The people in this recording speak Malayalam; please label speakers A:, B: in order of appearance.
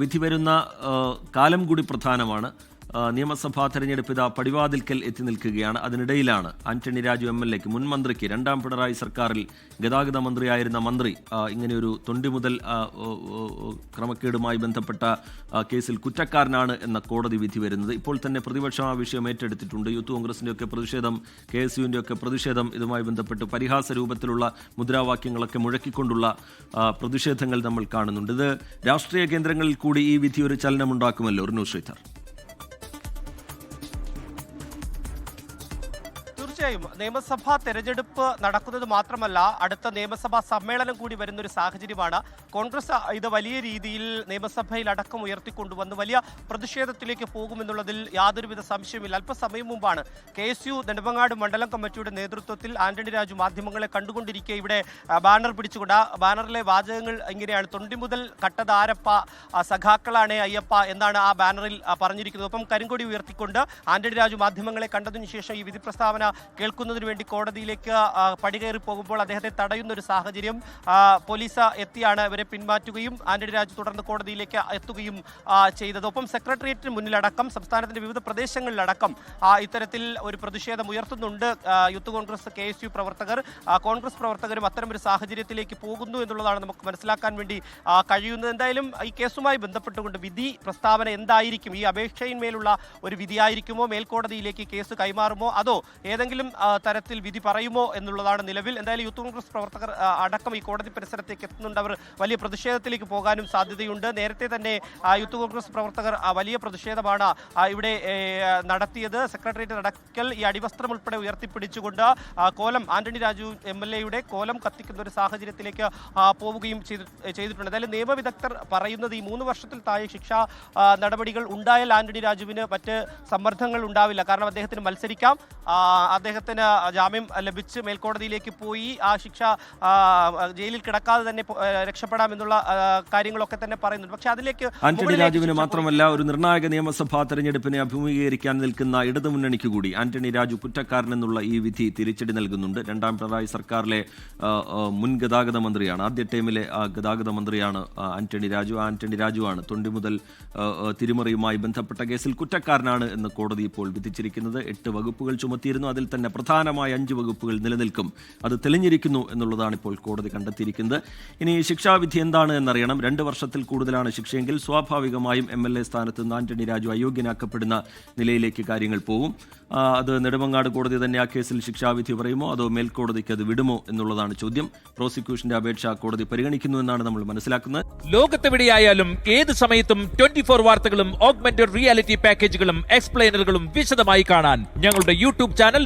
A: വിധി വരുന്ന കാലം കൂടി പ്രധാനമാണ്. നിയമസഭാ തെരഞ്ഞെടുപ്പ് ഇതാ പടിവാതിൽക്കൽ എത്തി നിൽക്കുകയാണ്. അതിനിടയിലാണ് ആന്റണി രാജു എം എൽ എക്ക് മുൻ മന്ത്രിക്ക് രണ്ടാം പിണറായി സർക്കാരിൽ ഗതാഗത മന്ത്രിയായിരുന്ന മന്ത്രി ഇങ്ങനെയൊരു തൊണ്ടി മുതൽ ക്രമക്കേടുമായി ബന്ധപ്പെട്ട കേസിൽ കുറ്റക്കാരനാണ് എന്ന കോടതി വിധി വരുന്നത്. ഇപ്പോൾ തന്നെ പ്രതിപക്ഷം ആ വിഷയം ഏറ്റെടുത്തിട്ടുണ്ട്. യൂത്ത് കോൺഗ്രസിന്റെ ഒക്കെ പ്രതിഷേധം കെ എസ് യുവിന്റെ ഒക്കെ പ്രതിഷേധം ഇതുമായി ബന്ധപ്പെട്ട് പരിഹാസ രൂപത്തിലുള്ള മുദ്രാവാക്യങ്ങളൊക്കെ മുഴക്കിക്കൊണ്ടുള്ള പ്രതിഷേധങ്ങൾ നമ്മൾ കാണുന്നുണ്ട്. ഇത് രാഷ്ട്രീയ കേന്ദ്രങ്ങളിൽ കൂടി ഈ വിധി ഒരു ചലനമുണ്ടാക്കുമല്ലോ റിനു ശ്രീധർ?
B: തീർച്ചയായും നിയമസഭാ തെരഞ്ഞെടുപ്പ് നടക്കുന്നത് മാത്രമല്ല അടുത്ത നിയമസഭാ സമ്മേളനം കൂടി വരുന്ന ഒരു സാഹചര്യമാണ്. കോൺഗ്രസ് ഇത് വലിയ രീതിയിൽ നിയമസഭയിൽ അടക്കം ഉയർത്തിക്കൊണ്ടുവന്ന് വലിയ പ്രതിഷേധത്തിലേക്ക് പോകുമെന്നുള്ളതിൽ യാതൊരുവിധ സംശയമില്ല അല്പസമയം മുമ്പാണ് കെ എസ് യു നെടുമങ്ങാട് മണ്ഡലം കമ്മിറ്റിയുടെ നേതൃത്വത്തിൽ ആന്റണി രാജു മാധ്യമങ്ങളെ കണ്ടുകൊണ്ടിരിക്കെ ഇവിടെ ബാനർ പിടിച്ചുകൊണ്ട് ബാനറിലെ വാചകങ്ങൾ ഇങ്ങനെയാണ്. തൊണ്ടി മുതൽ കട്ടതാരപ്പ സഖാക്കളാണ് അയ്യപ്പ എന്നാണ് ആ ബാനറിൽ പറഞ്ഞിരിക്കുന്നത്. ഒപ്പം കരിങ്കൊടി ഉയർത്തിക്കൊണ്ട് ആന്റണി രാജു മാധ്യമങ്ങളെ കണ്ടതിനു ശേഷം ഈ വിധി പ്രസ്താവന കേൾക്കുന്നതിന് വേണ്ടി കോടതിയിലേക്ക് പടി പടികയറി പോകുമ്പോൾ അദ്ദേഹത്തെ തടയുന്ന ഒരു സാഹചര്യം പോലീസ് എത്തിയാണ്. ഇവരെ പിന്മാറ്റുകയും ആന്റണി രാജു തുടർന്ന് കോടതിയിലേക്ക് എത്തുകയും ചെയ്തത്. ഒപ്പം സെക്രട്ടേറിയറ്റിന് മുന്നിലടക്കം സംസ്ഥാനത്തിന്റെ വിവിധ പ്രദേശങ്ങളിലടക്കം ഇത്തരത്തിൽ ഒരു പ്രതിഷേധം ഉയർത്തുന്നുണ്ട്. Youth Congress K S U പ്രവർത്തകർ. കോൺഗ്രസ് പ്രവർത്തകരും അത്തരം ഒരു സാഹചര്യത്തിലേക്ക് പോകുന്നു എന്നുള്ളതാണ് നമുക്ക് മനസ്സിലാക്കാൻ വേണ്ടി കഴിയുന്നത്. എന്തായാലും ഈ കേസുമായി ബന്ധപ്പെട്ടുകൊണ്ട് വിധി പ്രസ്താവന എന്തായിരിക്കും? ഈ അപേക്ഷയിന്മേലുള്ള ഒരു വിധിയായിരിക്കുമോ? മേൽക്കോടതിയിലേക്ക് കേസ് കൈമാറുമോ? അതോ ഏതെങ്കിലും തരത്തിൽ വിധി പറയുമോ എന്നുള്ളതാണ് നിലവിൽ. എന്തായാലും യൂത്ത് കോൺഗ്രസ് പ്രവർത്തകർ അടക്കം ഈ കോടതി പരിസരത്തേക്ക് എത്തുന്നുണ്ട്. അവർ വലിയ പ്രതിഷേധത്തിലേക്ക് പോകാനും സാധ്യതയുണ്ട്. നേരത്തെ തന്നെ യൂത്ത് കോൺഗ്രസ് പ്രവർത്തകർ വലിയ പ്രതിഷേധമാണ് ഇവിടെ നടത്തിയത്. സെക്രട്ടേറിയറ്റ് നടക്കൽ ഈ അടിവസ്ത്രം ഉൾപ്പെടെ ഉയർത്തിപ്പിടിച്ചുകൊണ്ട് കോലം ആന്റണി രാജു എം എൽ എയുടെ കോലം കത്തിക്കുന്ന ഒരു സാഹചര്യത്തിലേക്ക് പോവുകയും ചെയ്തി- ചെയ്തിട്ടുണ്ട്. എന്തായാലും നിയമവിദഗ്ധർ പറയുന്നത് ഈ മൂന്ന് വർഷത്തിൽ താഴെ ശിക്ഷാ നടപടികൾ ഉണ്ടായാൽ ആന്റണി രാജുവിന് മറ്റ് സമ്മർദ്ദങ്ങൾ ഉണ്ടാവില്ല. കാരണം അദ്ദേഹത്തിന് മത്സരിക്കാം. അദ്ദേഹത്തിന് ജാമ്യം ലഭിച്ച് മേൽക്കോടതിയിലേക്ക് പോയി. ആ ശിക്ഷ ജയിലിൽ കിടക്കാതെ തന്നെ രക്ഷപ്പെടാം എന്നുള്ള കാര്യങ്ങളൊക്കെ തന്നെ പറയുന്നുണ്ട്. പക്ഷെ അതിലേക്ക്
A: ആന്റണി രാജുവിന് മാത്രമല്ല ഒരു നിർണായക നിയമസഭാ തെരഞ്ഞെടുപ്പിനെ അഭിമുഖീകരിക്കാൻ നിൽക്കുന്ന ഇടതുമുന്നണിക്ക് കൂടി ആന്റണി രാജു കുറ്റക്കാരനെന്നുള്ള ഈ വിധി തിരിച്ചടി നൽകുന്നുണ്ട്. രണ്ടാം പിണറായി സർക്കാരിലെ മുൻ ഗതാഗത മന്ത്രിയാണ്. ആദ്യ ടൈമിലെ ഗതാഗത മന്ത്രിയാണ് ആന്റണി രാജു. ആന്റണി രാജുവാണ് തൊണ്ടി മുതൽ തിരിമറിയുമായി ബന്ധപ്പെട്ട കേസിൽ കുറ്റക്കാരനാണ് എന്ന് കോടതി ഇപ്പോൾ വിധിച്ചിരിക്കുന്നത്. എട്ട് വകുപ്പുകൾ ചുമത്തിയിരുന്നു. അതിൽ തന്നെ പ്രധാനമായ അഞ്ച് വകുപ്പുകൾ നിലനിൽക്കും. അത് തെളിഞ്ഞിരിക്കുന്നു എന്നുള്ളതാണ് ഇപ്പോൾ കോടതി കണ്ടെത്തിയിരിക്കുന്നത്. ഇനി ശിക്ഷാവിധി എന്താണ് എന്നറിയണം. രണ്ട് വർഷത്തിൽ കൂടുതലാണ് ശിക്ഷയെങ്കിൽ സ്വാഭാവികമായും എം എൽ എ സ്ഥാനത്ത് നിന്ന് ആന്റണി രാജു അയോഗ്യനാക്കപ്പെടുന്ന നിലയിലേക്ക് കാര്യങ്ങൾ പോകും അത് നെടുമങ്ങാട് കോടതി തന്നെ ആ കേസിൽ ശിക്ഷാവിധി പറയുമോ? അതോ മേൽക്കോടതിക്ക് അത് വിടുമോ എന്നുള്ളതാണ് ചോദ്യം. പ്രോസിക്യൂഷന്റെ അപേക്ഷ കോടതി പരിഗണിക്കുന്നു എന്നാണ് നമ്മൾ മനസ്സിലാക്കുന്നത്.
C: ലോകത്തെവിടെയായാലും ഏത് സമയത്തും ട്വന്റി ഫോർ വാർത്തകളും ഓഗ്മെന്റഡ് റിയാലിറ്റി പാക്കേജുകളും എക്സ്പ്ലെയിനറുകളും വിശദമായി കാണാൻ ഞങ്ങളുടെ യൂട്യൂബ് ചാനൽ